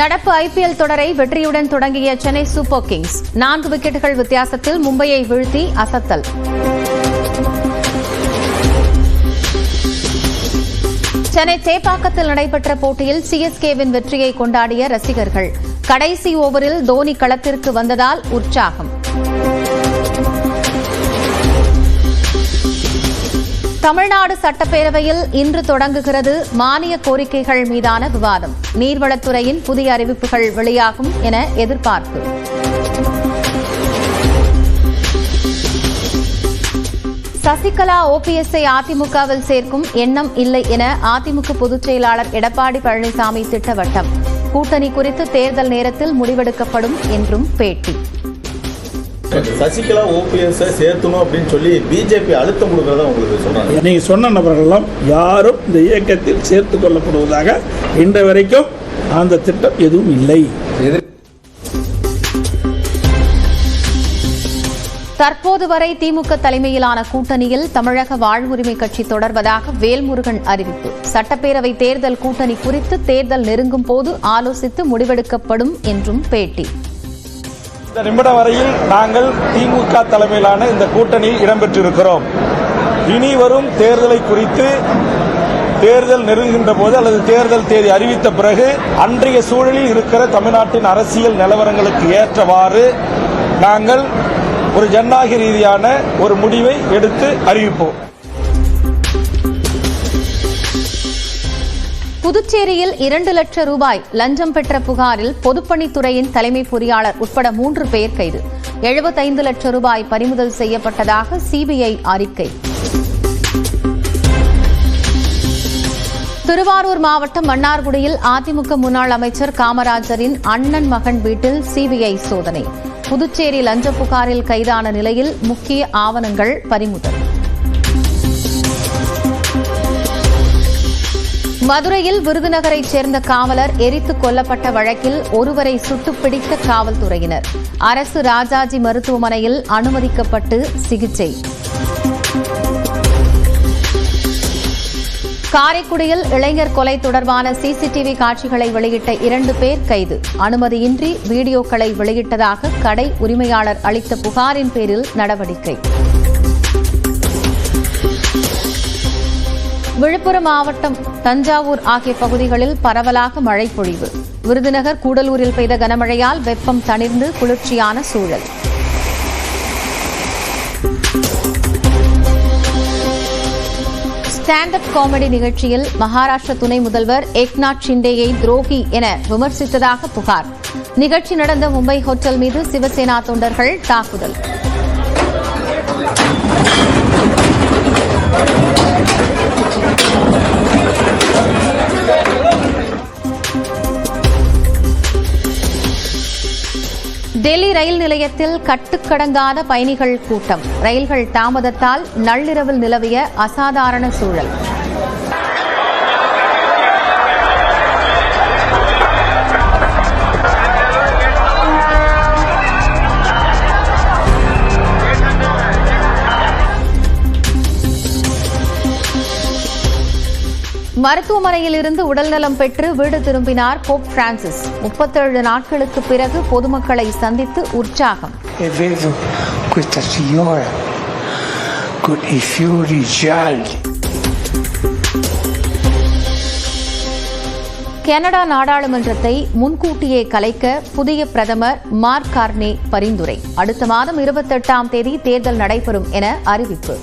நடப்பு ஐபிஎல் தொடரை வெற்றியுடன் தொடங்கிய சென்னை சூப்பர் கிங்ஸ். நான்கு விக்கெட்டுகள் வித்தியாசத்தில் மும்பையை வீழ்த்தி அசத்தல். சென்னை சேப்பாக்கத்தில் நடைபெற்ற போட்டியில் சிஎஸ்கேவின் வெற்றியை கொண்டாடிய ரசிகர்கள். கடைசி ஓவரில் தோனி களத்திற்கு வந்ததால் உற்சாகம். தமிழ்நாடு சட்டப்பேரவையில் இன்று தொடங்குகிறது மானிய கோரிக்கைகள் மீதான விவாதம். நீர்வளத்துறையின் புதிய அறிவிப்புகள் வெளியாகும் என எதிர்பார்ப்பு. சசிகலா ஓபிஎஸ்ஐ அதிமுகவில் சேர்க்கும் எண்ணம் இல்லை என அதிமுக பொதுச் செயலாளர் எடப்பாடி பழனிசாமி திட்டவட்டம். கூட்டணி குறித்து தேர்தல் நேரத்தில் முடிவெடுக்கப்படும் என்றும் பேட்டி. சசிகலா ஓபிஎஸ் சேர்த்தணும் அப்படின்னு சொல்லி பிஜேபி அழுத்தம் கொடுக்கறதா உங்களுக்கு சொல்றாங்க நீங்க சொன்ன நபர்களெல்லாம் யாரும் இந்த இயக்கத்தில் சேர்த்துக் கொள்ளப்படுவதாக இன்று வரைக்கும் அந்த திட்டம் எதுவும் இல்லை. தற்போது வரை திமுக தலைமையிலான கூட்டணியில் தமிழக வாழ்வுரிமை கட்சி தொடர்வதாக வேல்முருகன் அறிவிப்பு. சட்டப்பேரவை தேர்தல் கூட்டணி குறித்து தேர்தல் நெருங்கும் போது ஆலோசித்து முடிவெடுக்கப்படும் என்றும் பேட்டி. இந்த நிமிடம் வரையில் நாங்கள் திமுக தலைமையிலான இந்த கூட்டணியில் இடம்பெற்றிருக்கிறோம். இனி வரும் தேர்தலை குறித்து தேர்தல் நெருங்குகின்ற போது அல்லது தேர்தல் தேதி அறிவித்த பிறகு அன்றைய சூழலில் இருக்கிற தமிழ்நாட்டின் அரசியல் நிலவரங்களுக்கு ஏற்றவாறு நாங்கள் ஒரு ஜனநாயக ரீதியான ஒரு முடிவை எடுத்து அறிவிப்போம். புதுச்சேரியில் இரண்டு லட்சம் ரூபாய் லஞ்சம் பெற்ற புகாரில் பொதுப்பணித்துறையின் தலைமை பொறியாளர் உட்பட மூன்று பேர் கைது. எழுபத்தைந்து லட்சம் ரூபாய் பறிமுதல் செய்யப்பட்டதாக சிபிஐ அறிக்கை. திருவாரூர் மாவட்டம் மன்னார்குடியில் அதிமுக முன்னாள் அமைச்சர் காமராஜரின் அண்ணன் மகன் வீட்டில் சிபிஐ சோதனை. புதுச்சேரி லஞ்ச புகாரில் கைதான நிலையில் முக்கிய ஆவணங்கள் பறிமுதல். மதுரையில் விருதுநகரைச் சேர்ந்த காவலர் எரித்துக் கொல்லப்பட்ட வழக்கில் ஒருவரை சுட்டுப்பிடித்த காவல்துறையினர். அரசு ராஜாஜி மருத்துவமனையில் அனுமதிக்கப்பட்டு சிகிச்சை. காரைக்குடியில் இளைஞர் கொலை தொடர்பான சிசிடிவி காட்சிகளை வெளியிட்ட இரண்டு பேர் கைது. அனுமதியின்றி வீடியோக்களை வெளியிட்டதாக கடை உரிமையாளர் அளித்த புகாரின் பேரில் நடவடிக்கை. விழுப்புரம் மாவட்டம் தஞ்சாவூர் ஆகிய பகுதிகளில் பரவலாக மழை பொழிவு விருதுநகர் கூடலூரில் பெய்த கனமழையால் வெப்பம் தணிர்ந்து குளிர்ச்சியான சூழல். ஸ்டாண்ட் அப் காமெடி நிகழ்ச்சியில் மகாராஷ்டிர துணை முதல்வர் ஏக்நாத் ஷிண்டேயை துரோகி என விமர்சித்ததாக புகார். நிகழ்ச்சி நடந்த மும்பை ஹோட்டல் மீது சிவசேனா தொண்டர்கள் தாக்குதல். டெல்லி ரயில் நிலையத்தில் கட்டுக்கடங்காத பயணிகள் கூட்டம். ரயில்கள் தாமதத்தால் நள்ளிரவில் நிலவிய அசாதாரண சூழல். மருத்துவமனையில் இருந்து உடல்நலம் பெற்று வீடு திரும்பினார் போப் பிரான்சிஸ். முப்பத்தேழு நாட்களுக்கு பிறகு பொதுமக்களை சந்தித்து உற்சாகம். கனடா நாடாளுமன்றத்தை முன்கூட்டியே கலைக்க புதிய பிரதமர் மார்க் கார்னே பரிந்துரை. அடுத்த மாதம் இருபத்தெட்டாம் தேதி தேர்தல் நடைபெறும் என அறிவிப்பு.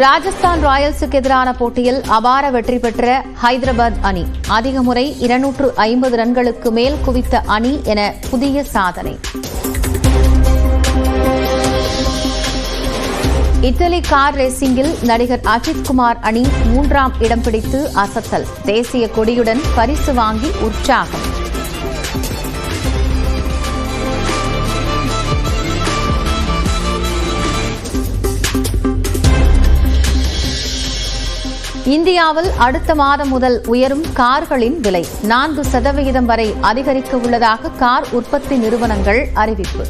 ராஜஸ்தான் ராயல்ஸுக்கு எதிரான போட்டியில் அபார வெற்றி பெற்ற ஹைதராபாத் அணி. அதிக முறை இருநூற்று ஐம்பது ரன்களுக்கு மேல் குவித்த அணி என புதிய சாதனை. இத்தாலி கார் ரேசிங்கில் நடிகர் அஜித் குமார் அணி மூன்றாம் இடம் பிடித்து அசத்தல். தேசிய கொடியுடன் பரிசு வாங்கி உற்சாகம். இந்தியாவில் அடுத்த மாதம் முதல் உயரும் கார்களின் விலை நான்கு சதவிகிதம் வரை அதிகரிக்க உள்ளதாக கார் உற்பத்தி நிறுவனங்கள் அறிவிப்பு.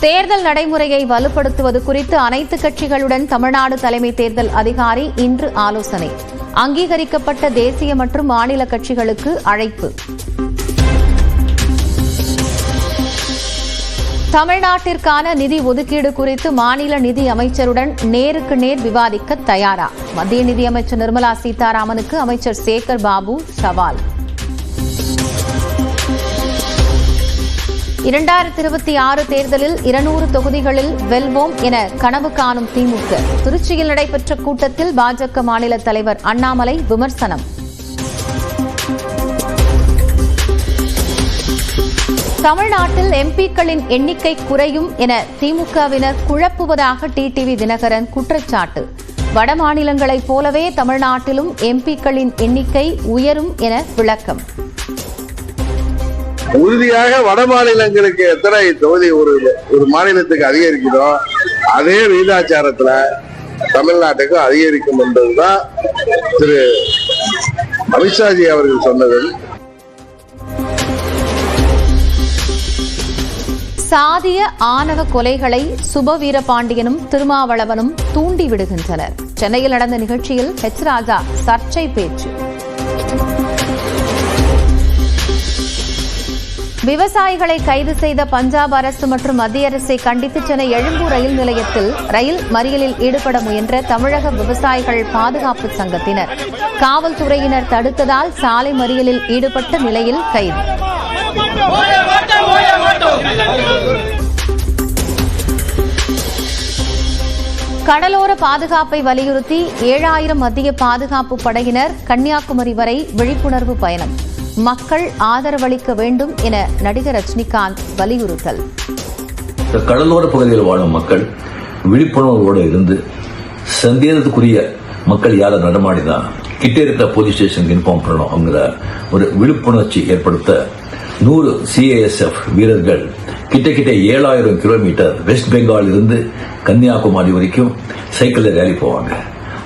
தேர்தல் நடைமுறையை வலுப்படுத்துவது குறித்து அனைத்து கட்சிகளுடன் தமிழ்நாடு தலைமை தேர்தல் அதிகாரி இன்று ஆலோசனை. அங்கீகரிக்கப்பட்ட தேசிய மற்றும் மாநில கட்சிகளுக்கு அழைப்பு. தமிழ்நாட்டிற்கான நிதி ஒதுக்கீடு குறித்து மாநில நிதி அமைச்சருடன் நேருக்கு நேர் விவாதிக்க தயாரா? மத்திய நிதியமைச்சர் நிர்மலா சீதாராமனுக்கு அமைச்சர் சேகர் பாபு சவால். இரண்டாயிரத்தி இருபத்தி ஆறு தேர்தலில் இருநூறு தொகுதிகளில் வெல்வோம் என கனவு காணும் திமுக. திருச்சியில் நடைபெற்ற கூட்டத்தில் பாஜக மாநில தலைவர் அண்ணாமலை விமர்சனம். தமிழ்நாட்டில் எம்பிக்களின் எண்ணிக்கை குறையும் என திமுகவினர் குழப்புவதாக டிடிவி தினகரன் குற்றச்சாட்டு. வட மாநிலங்களைப் போலவே தமிழ்நாட்டிலும் எம்பிக்களின் எண்ணிக்கை உயரும் என விளக்கம். உறுதியாக வட மாநிலங்களுக்கு எத்தனை தொகுதி ஒரு ஒரு மாநிலத்துக்கு அதிகரிக்குதோ அதே விகிதாச்சாரத்துல தமிழ்நாட்டுக்கும் அதிகரிக்கும் என்பதுதான் திரு அமித்ஷாஜி அவர்கள் சொன்னது சாதிய ஆணவ கொலைகளை சுபவீர பாண்டியனும் திருமாவளவனும் தூண்டி விடுகின்றனர். சென்னையில் நடந்த நிகழ்ச்சியில் ஹெச் ராஜா சர்ச்சை பேச்சு. விவசாயிகளை கைது செய்த பஞ்சாப் அரசு மற்றும் மத்திய அரசை கண்டித்து சென்னை எழும்பூர் ரயில் நிலையத்தில் ரயில் மறியலில் ஈடுபட முயன்ற தமிழக விவசாயிகள் பாதுகாப்பு சங்கத்தினர். காவல்துறையினர் தடுத்ததால் சாலை மறியலில் ஈடுபட்ட நிலையில் கைது. கடலோர பாதுகாப்பை வலியுறுத்தி ஏழாயிரம் மத்திய பாதுகாப்பு படையினர் கன்னியாகுமரி வரை விழிப்புணர்வு பயணம். மக்கள் ஆதரவளிக்க வேண்டும் என நடிகர் ரஜினிகாந்த் வலியுறுத்தல். கடலோர பகுதியில் வாழும் மக்கள் விழிப்புணர்வோடு இருந்து சந்தேகத்துக்குரிய மக்கள் யாரும் நடமாடினா கிட்டே இருக்கிற போலீஸ் ஸ்டேஷனுக்கு இன்ஃபார்ம் பண்ணணுங்கிற ஒரு விழிப்புணர்ச்சி ஏற்படுத்த நூறு சிஏஎஸ்எஃப் வீரர்கள் கிட்ட கிட்ட ஏழாயிரம் கிலோமீட்டர் வெஸ்ட் பெங்கால் இருந்து கன்னியாகுமரி வரைக்கும் சைக்கிளில் ரேலி போவாங்க.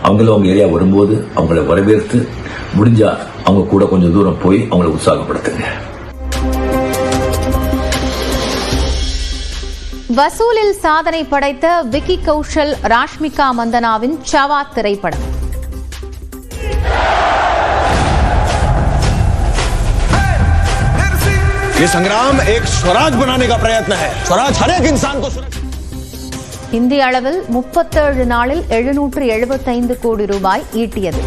அவங்களும் அவங்க ஏரியா வரும்போது அவங்கள வரவேற்று முடிஞ்சா அவங்க கூட கொஞ்சம் தூரம் போய் அவங்களை உற்சாகப்படுத்துங்க. வசூலில் சாதனை படைத்த விக்கி கௌஷல் ராஷ்மிகா மந்தனாவின் சவா திரைப்படம். ये संग्राम एक स्वराज बनाने का प्रयत्न है स्वराज हर एक इंसान को सुरक्षित இந்திய அளவில் முப்பத்தேழு நாளில் எழுநூற்று எழுபத்தைந்து கோடி ரூபாய் ஈட்டியது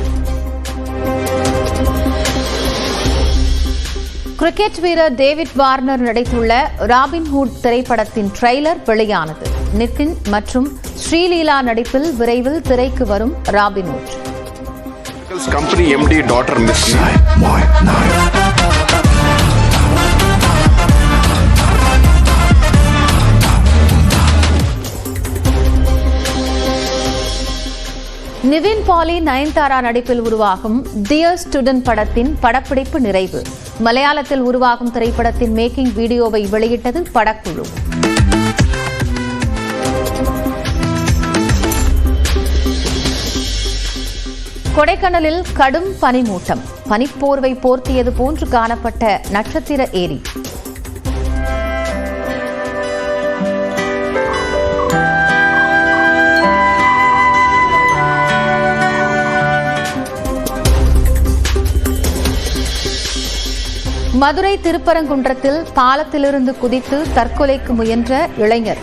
கிரிக்கெட் வீரர் டேவிட் வார்னர் நடித்துள்ள ராபின்ஹுட் திரைப்படத்தின் ட்ரெய்லர் வெளியானது நிதின் மற்றும் ஸ்ரீலீலா நடிப்பில் விரைவில் திரைக்கு வரும் Robinhood company MD daughter Miss Nivin Pauly Nayanthara நடிப்பில் உருவாகும் டியர் ஸ்டூடெண்ட் படத்தின் படப்பிடிப்பு நிறைவு. மலையாளத்தில் உருவாகும் திரைப்படத்தின் மேக்கிங் வீடியோவை வெளியிட்டது படக்குழு. கொடைக்கானலில் கடும் பனிமூட்டம். பனிப்போர்வை போர்த்தியது போன்று காணப்பட்ட நட்சத்திர ஏரி. மதுரை திருப்பரங்குன்றத்தில் பாலத்திலிருந்து குதித்து தற்கொலைக்கு முயன்ற இளைஞர்.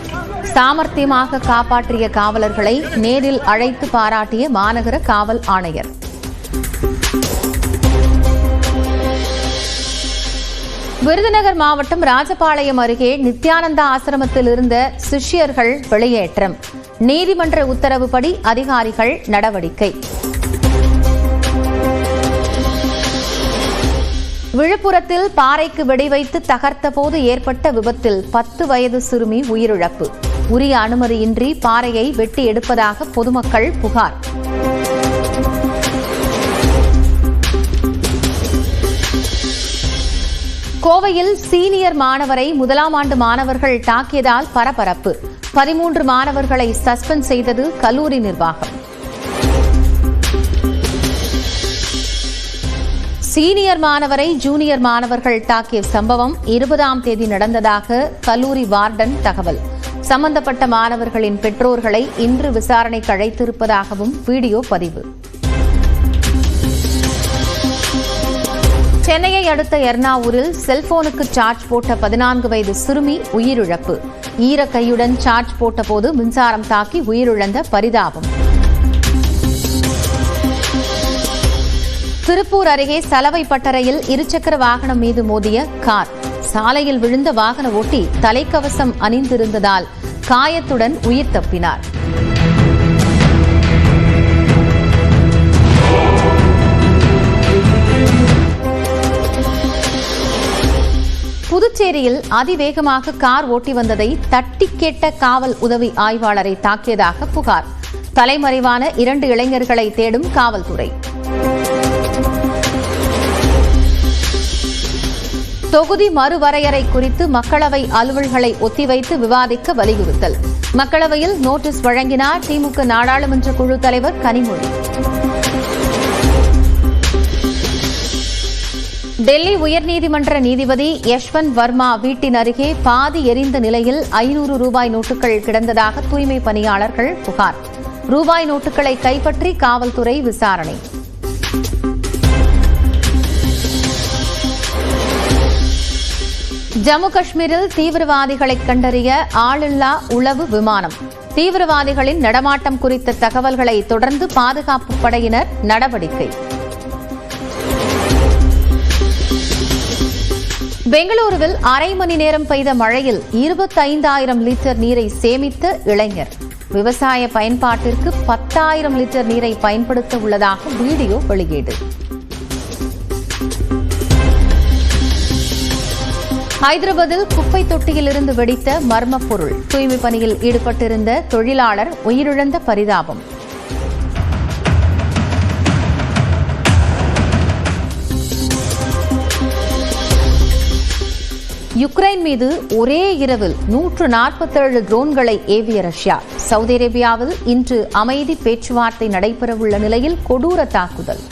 சாமர்த்தியமாக காப்பாற்றிய காவலர்களை நேரில் அழைத்து பாராட்டிய மாநகர காவல் ஆணையர். விருதுநகர் மாவட்டம் ராஜபாளையம் அருகே நித்யானந்தா ஆசிரமத்தில் இருந்த சிஷ்யர்கள் வெளியேற்றம். நீதிமன்ற உத்தரவுப்படி அதிகாரிகள் நடவடிக்கை. விழுப்புரத்தில் பாறைக்கு வெடிவைத்து தகர்த்த போது ஏற்பட்ட விபத்தில் பத்து வயது சிறுமி உயிரிழப்பு. உரிய அனுமதியின்றி பாறையை வெட்டி எடுப்பதாக பொதுமக்கள் புகார். கோவையில் சீனியர் மாணவரை முதலாம் ஆண்டு மாணவர்கள் தாக்கியதால் பரபரப்பு. பதிமூன்று மாணவர்களை சஸ்பெண்ட் செய்தது கல்லூரி நிர்வாகம். சீனியர் மாணவரை ஜூனியர் மாணவர்கள் தாக்கிய சம்பவம் இருபதாம் தேதி நடந்ததாக கல்லூரி வார்டன் தகவல். சம்பந்தப்பட்ட மாணவர்களின் பெற்றோர்களை இன்று விசாரணைக்கு அழைத்திருப்பதாகவும் வீடியோ பதிவு. சென்னையை அடுத்த எர்ணாவூரில் செல்போனுக்கு சார்ஜ் போட்ட பதினான்கு வயது சிறுமி உயிரிழப்பு. ஈரக்கையுடன் சார்ஜ் போட்டபோது மின்சாரம் தாக்கி உயிரிழந்த பரிதாபம். திருப்பூர் அருகே சலவை பட்டறையில் இருசக்கர வாகனம் மீது மோதிய கார். சாலையில் விழுந்த வாகன ஓட்டி தலைக்கவசம் அணிந்திருந்ததால் காயத்துடன் உயிர் தப்பினார். புதுச்சேரியில் அதிவேகமாக கார் ஓட்டி வந்ததை தட்டி கேட்ட காவல் உதவி ஆய்வாளரை தாக்கியதாக புகார். தலைமறைவான இரண்டு இளைஞர்களை தேடும் காவல்துறை. தொகுதி மறுவரையறை குறித்து மக்களவை அலுவல்களை ஒத்திவைத்து விவாதிக்க வலியுறுத்தல். மக்களவையில் நோட்டீஸ் வழங்கினார் திமுக நாடாளுமன்ற குழு தலைவர் கனிமொழி. டெல்லி உயர்நீதிமன்ற நீதிபதி யஷ்வந்த் வர்மா வீட்டின் அருகே பாதி எரிந்த நிலையில் ஐநூறு ரூபாய் நோட்டுகள் கிடந்ததாக தூய்மை பணியாளர்கள் புகார். ரூபாய் நோட்டுகளை கைப்பற்றி காவல்துறை விசாரணை. ஜம்மு காஷ்மீரில் தீவிரவாதிகளை கண்டறிய ஆளில்லா உளவு விமானம். தீவிரவாதிகளின் நடமாட்டம் குறித்த தகவல்களை தொடர்ந்து பாதுகாப்பு படையினர் நடவடிக்கை. பெங்களூருவில் அரை மணி நேரம் பெய்த மழையில் இருபத்தைந்தாயிரம் லிட்டர் நீரை சேமித்த இளைஞர். விவசாய பயன்பாட்டிற்கு பத்தாயிரம் லிட்டர் நீரை பயன்படுத்த உள்ளதாக வீடியோ வெளியீடு. ஹைதராபாத்தில் குப்பை தொட்டியிலிருந்து வெடித்த மர்ம பொருள். தூய்மை பணியில் ஈடுபட்டிருந்த தொழிலாளர் உயிரிழந்த பரிதாபம். யுக்ரைன் மீது ஒரே இரவில் நூற்று நாற்பத்தேழு ட்ரோன்களை ஏவிய ரஷ்யா. சவுதி அரேபியாவில் இன்று அமைதி பேச்சுவார்த்தை நடைபெறவுள்ள நிலையில் கொடூர தாக்குதல்.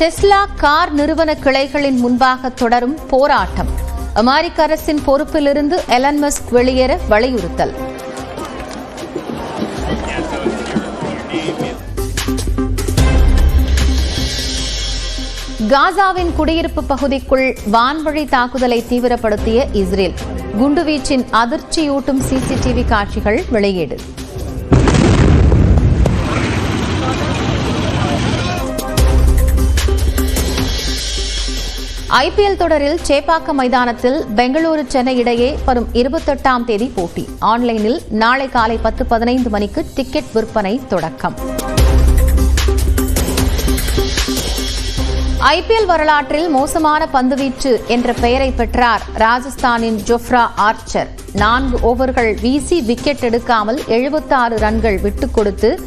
டெஸ்லா கார் நிறுவன கிளைகளின் முன்பாக தொடரும் போராட்டம். அமெரிக்க அரசின் பொறுப்பிலிருந்து எலன் மஸ்க் வெளியேற வலியுறுத்தல். காசாவின் குடியிருப்பு பகுதிக்குள் வான்வழி தாக்குதலை தீவிரப்படுத்திய இஸ்ரேல். குண்டுவீச்சின் அதிர்ச்சியூட்டும் சிசிடிவி காட்சிகள் வெளியீடு. ஐபிஎல் தொடரில் சேப்பாக்கம் மைதானத்தில் பெங்களூரு சென்னை இடையே வரும் இருபத்தெட்டாம் தேதி போட்டி. ஆன்லைனில் நாளை காலை பத்து பதினைந்து மணிக்கு டிக்கெட் விற்பனை தொடக்கம். ஐபிஎல் வரலாற்றில் மோசமான பந்துவீச்சு என்ற பெயரை பெற்றார் ராஜஸ்தானின் ஜொஃப்ரா ஆர்ச்சர். நான்கு ஓவர்கள் வீசி விக்கெட் எடுக்காமல் எழுபத்தாறு ரன்கள் விட்டுக் கொடுத்து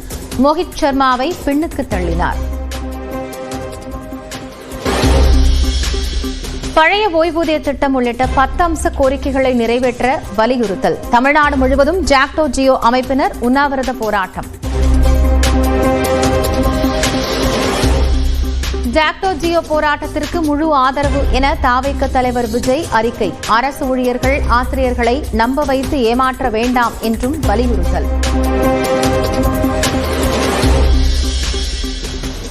மோஹித் சர்மாவை பின்னுக்கு தள்ளினார். பழைய ஓய்வூதிய திட்டம் உள்ளிட்ட பத்து அம்ச கோரிக்கைகளை நிறைவேற்ற வலியுறுத்தல். தமிழ்நாடு முழுவதும் ஜாக்டோ ஜியோ அமைப்பினர் உண்ணாவிரத போராட்டம். ஜாக்டோ ஜியோ போராட்டத்திற்கு முழு ஆதரவு என தாவைக்க தலைவர் விஜய் அறிக்கை. அரசு ஊழியர்கள் ஆசிரியர்களை நம்ப வைத்து ஏமாற்ற வேண்டாம் என்றும் வலியுறுத்தல்.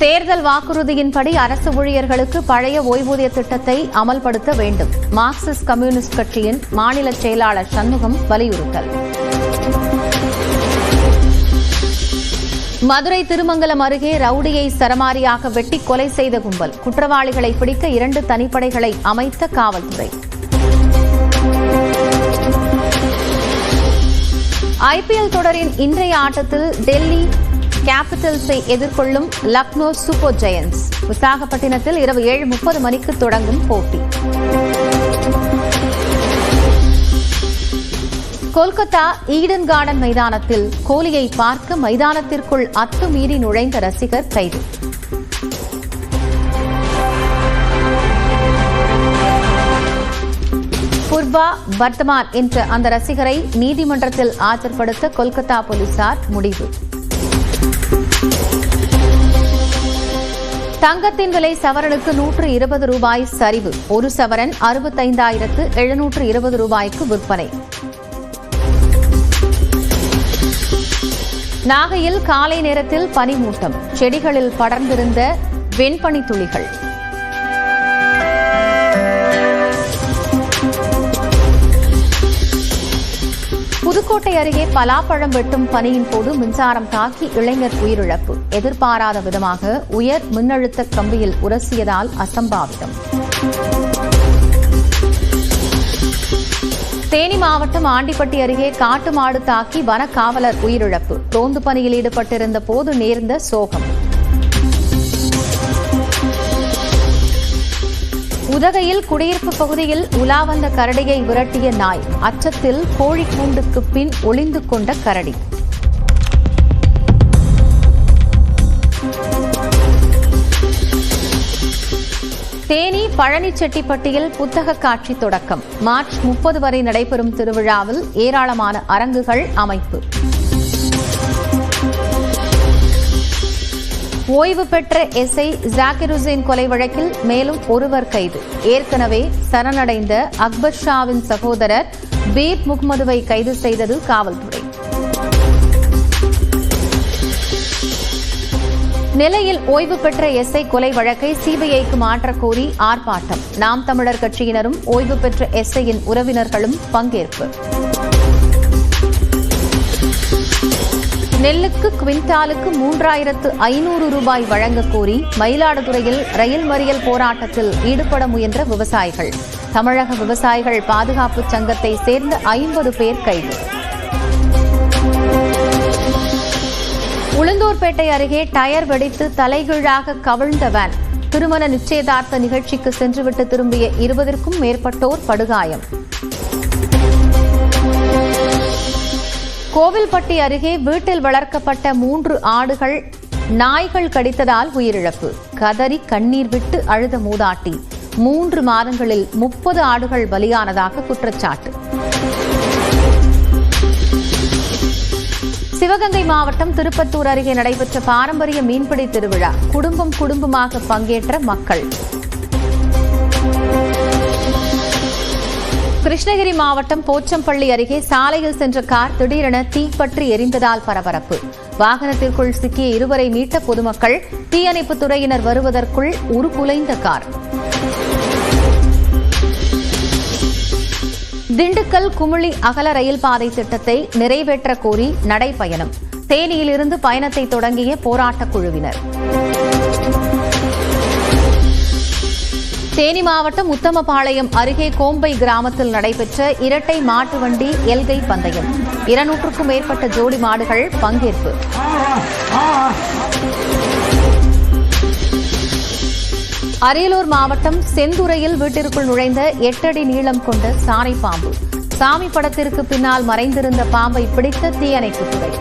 தேர்தல் வாக்குறுதியின்படி அரசு ஊழியர்களுக்கு பழைய ஓய்வூதிய திட்டத்தை அமல்படுத்த வேண்டும். மார்க்சிஸ்ட் கம்யூனிஸ்ட் கட்சியின் மாநில செயலாளர் சண்முகம் வலியுறுத்தல். மதுரை திருமங்கலம் அருகே ரவுடியை சரமாரியாக வெட்டி கொலை செய்த கும்பல். குற்றவாளிகளை பிடிக்க இரண்டு தனிப்படைகளை அமைத்த காவல்துறை. ஐபிஎல் தொடரின் இன்றைய ஆட்டத்தில் டெல்லி கேபிட்டல்ஸை எதிர்கொள்ளும் லக்னோ சூப்பர் ஜெயன்ஸ். விசாகப்பட்டினத்தில் இரவு ஏழு முப்பது மணிக்கு தொடங்கும் போட்டி. கொல்கத்தா ஈடன் கார்டன் மைதானத்தில் கோலியை பார்க்க மைதானத்திற்குள் அத்துமீறி நுழைந்த ரசிகர் கைது. புர்வா வர்த்தமான் என்ற அந்த ரசிகரை நீதிமன்றத்தில் ஆஜர்படுத்த கொல்கத்தா போலீசார் முடிவு. தங்கத்தின் விலை சவரனுக்கு நூற்று இருபது ரூபாய் சரிவு. ஒரு சவரன் அறுபத்தைந்தாயிரத்து எழுநூற்று இருபது ரூபாய்க்கு விற்பனை. நாகையில் காலை நேரத்தில் பனிமூட்டம். செடிகளில் படர்ந்திருந்த வெண்பனி துளிகள். புதுக்கோட்டை அருகே பலாப்பழம் வெட்டும் பணியின் போது மின்சாரம் தாக்கி இளைஞர் உயிரிழப்பு. எதிர்பாராத விதமாக உயர் மின்னழுத்த கம்பியில் உரசியதால் அசம்பாவிதம். தேனி மாவட்டம் ஆண்டிப்பட்டி அருகே காட்டு மாடு தாக்கி வனக்காவலர் உயிரிழப்பு. ரோந்து பணியில் ஈடுபட்டிருந்த போது நேர்ந்த சோகம். உதகையில் குடியிருப்பு பகுதியில் உலா வந்த கரடியை விரட்டிய நாய் அச்சத்தில் கோழி கூண்டுக்கு பின் ஒளிந்து கொண்ட கரடி. தேனி பழனிச்செட்டிப்பட்டியில் புத்தக காட்சி தொடக்கம். மார்ச் முப்பது வரை நடைபெறும் திருவிழாவில் ஏராளமான அரங்குகள் அமைப்பு. ஓய்வு பெற்ற எஸ்ஐ ஜாகிர் ஹுசேன் கொலை வழக்கில் மேலும் ஒருவர் கைது. ஏற்கனவே சரணடைந்த அக்பர் ஷாவின் சகோதரர் பீர் முகமதுவை கைது செய்தது காவல்துறை. நிலையில் ஓய்வு பெற்ற எஸ்ஐ கொலை வழக்கை சிபிஐக்கு மாற்றக் கோரி ஆர்ப்பாட்டம். நாம் தமிழர் கட்சியினரும் ஓய்வு பெற்ற எஸ்ஐயின் உறவினர்களும் பங்கேற்பு. நெல்லுக்கு குவிண்டாலுக்கு மூன்றாயிரத்து ஐநூறு ரூபாய் வழங்க கோரி மயிலாடுதுறையில் ரயில் மறியல் போராட்டத்தில் ஈடுபட முயன்ற விவசாயிகள். தமிழக விவசாயிகள் பாதுகாப்பு சங்கத்தை சேர்ந்த ஐம்பது பேர் கைது. உளுந்தூர்பேட்டை அருகே டயர் வெடித்து தலைகீழாக கவிழ்ந்த வேன் திருமண நிச்சயதார்த்த நிகழ்ச்சிக்கு சென்றுவிட்டு திரும்பிய இருபதற்கும் மேற்பட்டோர் படுகாயம். கோவில்பட்டி அருகே வீட்டில் வளர்க்கப்பட்ட மூன்று ஆடுகள் நாய்கள் கடித்ததால் உயிரிழப்பு. கதறி கண்ணீர் விட்டு அழுத மூதாட்டி. மூன்று மாதங்களில் முப்பது ஆடுகள் பலியானதாக குற்றச்சாட்டு. சிவகங்கை மாவட்டம் திருப்பத்தூர் அருகே நடைபெற்ற பாரம்பரிய மீன்பிடி திருவிழா குடும்பம் குடும்பமாக பங்கேற்ற மக்கள். கிருஷ்ணகிரி மாவட்டம் போச்சம்பள்ளி அருகே சாலையில் சென்ற கார் திடீரென தீப்பற்றி எரிந்ததால் பரபரப்பு. வாகனத்திற்குள் சிக்கிய இருவரை மீட்ட பொதுமக்கள் தீயணைப்புத் துறையினர் வருவதற்குள் உருகுலைந்த கார். திண்டுக்கல் குமிழி அகல ரயில் பாதை திட்டத்தை நிறைவேற்ற கோரி நடைபயணம் தேனியிலிருந்து பயணத்தை தொடங்கிய போராட்டக் குழுவினர். தேனி மாவட்டம் உத்தமபாளையம் அருகே கோம்பை கிராமத்தில் நடைபெற்ற இரட்டை மாட்டு வண்டி எல்கை பந்தயம். இருநூற்றுக்கும் மேற்பட்ட ஜோடி மாடுகள் பங்கேற்பு. அரியலூர் மாவட்டம் செந்துறையில் வீட்டிற்குள் நுழைந்த எட்டடி நீளம் கொண்ட சாரை பாம்பு. சாமி படத்திற்கு பின்னால் மறைந்திருந்த பாம்பை பிடித்த தீயணைப்புத்துறை